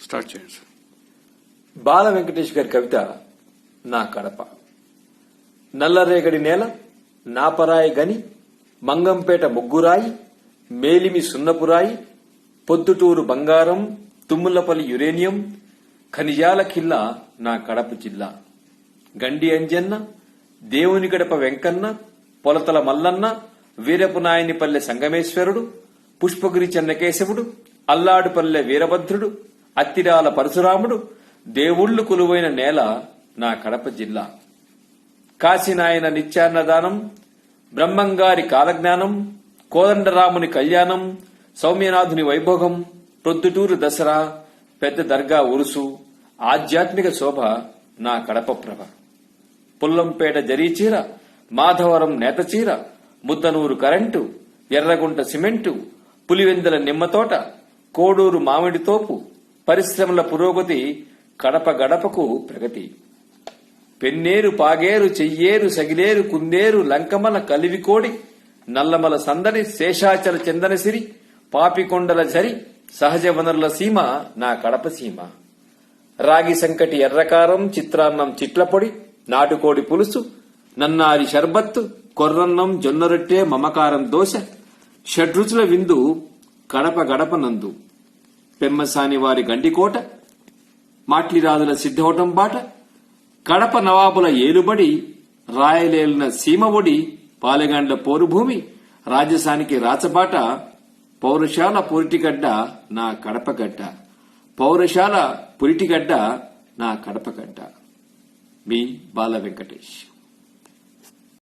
Start చేయండి sir బాల వెంకటేష్ గారి కవిత నా కడప. నల్లరేగడి నేల నాపరాయి గని మంగంపేట ముగ్గురాయి మేలిమి సున్నపురాయి పొద్దుటూరు బంగారం తుమ్ములపల్లి యురేనియం ఖనిజాల కిల్లా నా కడప జిల్లా. గండి అంజన్న దేవుని గడప వెంకన్న పొలతల మల్లన్న వీరపునాయనిపల్లె సంగమేశ్వరుడు పుష్పగిరి చెన్నకేశవుడు అల్లాడుపల్లె వీరభద్రుడు అత్తిరాల పరశురాముడు దేవుళ్ళు కొలువైన నేల నా కడప జిల్లా. కాశీనాయన నిత్యాన్నదానం బ్రహ్మంగారి కాలజ్ఞానం కోదండరాముని కళ్యాణం సౌమ్యనాథుని వైభోగం ప్రొద్దుటూరు దసరా పెద్ద దర్గా ఉరుసు ఆధ్యాత్మిక శోభ నా కడప ప్రభ. పుల్లంపేట జరీచీర మాధవరం నేతచీర ముద్దనూరు కరెంటు ఎర్రగుంట సిమెంటు పులివెందల నిమ్మతోట కోడూరు మామిడి తోపు పరిశ్రమల పురోగతి కడప గడపకు ప్రగతి. పెన్నేరు పాగేరు చెయ్యేరు సగిలేరు కుందేరు లంకమల కలివికోడి నల్లమల సందడి శేషాచల చందనసిరి పాపికొండల జరి సహజ వనరుల సీమ నా కడప సీమ. రాగి సంకటి ఎర్రకారం చిత్రాన్నం చిట్లపొడి నాటుకోడి పులుసు నన్నారి షర్బత్తు కొర్రన్నం జొన్న రొట్టె మమకారం దోశ షడ్రుచుల విందు కడప గడప నందు. పెమ్మసాని వారి గండికోట మాట్లిరాజుల సిద్ధవటం బాట కడప నవాబుల ఏలుబడి రాయలేలిన సీమఒడి పాలెగండ్ల పోరుభూమి రాజసానికి రాచబాట పౌరశాల పురిటిగడ్డ నా కడపగడ్డ పౌరశాల పురిటిగడ్డ నా కడపగడ్డ. మీ బాల వెంకటేష్